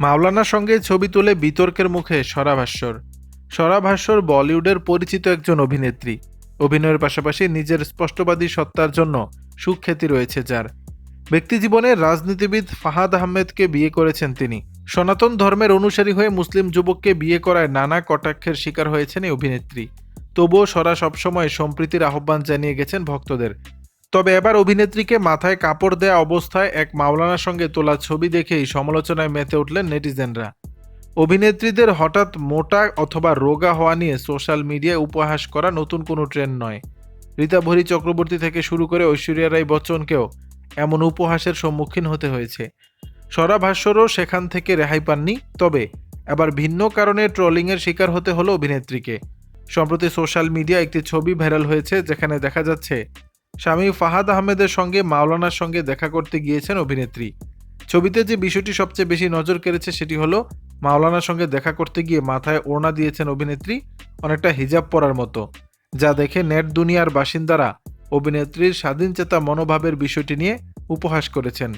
মাওলানার সঙ্গে ছবি তুলে বিতর্কের মুখে স্বরা ভাস্বর স্বরা ভাস্বর বলিউডের পরিচিত একজন অভিনেত্রী। অভিনয়ের পাশাপাশি নিজের স্পষ্টবাদী সত্তার জন্য সুখ্যাতি রয়েছে যার। ব্যক্তিজীবনে রাজনীতিবিদ ফাহাদ আহমেদকে বিয়ে করেছেন তিনি। সনাতন ধর্মের অনুসারী হয়ে মুসলিম যুবককে বিয়ে করায় নানা কটাক্ষের শিকার হয়েছেন এই অভিনেত্রী। তবুও স্বরা সবসময় সম্প্রীতির আহ্বান জানিয়ে গেছেন ভক্তদের। তবে এবার অভিনেত্রীকে মাথায় কাপড় দেয়া অবস্থায় এক মাওলানার সঙ্গে তোলা ছবি দেখেই সমালোচনায় মেতে উঠলেন নেটিজেনরা। অভিনেত্রীদের হঠাৎ মোটা অথবা রোগা হওয়া নিয়ে সোশ্যাল মিডিয়ায় উপহাস করা নতুন কোনো ট্রেন্ড নয়। রীতা ভরি চক্রবর্তী থেকে শুরু করে ঐশ্বরিয়া রায় বচ্চনকেও এমন উপহাসের সম্মুখীন হতে হয়েছে। স্বরা ভাস্বরও সেখান থেকে রেহাই পাননি, তবে এবার ভিন্ন কারণে ট্রোলিংয়ের শিকার হতে হলো অভিনেত্রীকে। সম্প্রতি সোশ্যাল মিডিয়া একটি ছবি ভাইরাল হয়েছে, যেখানে দেখা যাচ্ছে স্বামী ফাহাদ আহমেদের সঙ্গে, মাওলানার সঙ্গে দেখা করতে গিয়েছেন অভিনেত্রী। ছবিতে যে বিষয়টি সবচেয়ে বেশি নজর কেড়েছে সেটি হলো, মাওলানার সঙ্গে দেখা করতে গিয়ে মাথায় ওড়না দিয়েছেন অভিনেত্রী অনেকটা হিজাব পরার মতো। যা দেখে নেট দুনিয়ার বাসিন্দারা অভিনেত্রীর স্বাধীনচেতা মনোভাবের বিষয়টি নিয়ে উপহাস করেছেন।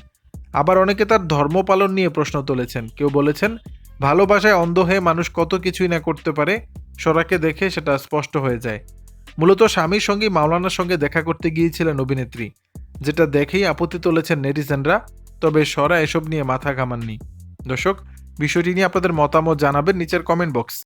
আবার অনেকে তার ধর্ম পালন নিয়ে প্রশ্ন তুলেছেন। কেউ বলেছেন, ভালোবাসায় অন্ধ হয়ে মানুষ কত কিছুই না করতে পারে, সরাকে দেখে সেটা স্পষ্ট হয়ে যায়। মূলত স্বামীর সঙ্গে মাওলানার সঙ্গে দেখা করতে গিয়েছিলেন অভিনেত্রী, যেটা দেখেই আপত্তি তুলেছেন নেটিজেনরা, তবে সরা এসব নিয়ে মাথা ঘামাননি। দর্শক, বিষয়টি নিয়ে আপনাদের মতামত জানাবেন নিচের কমেন্ট বক্স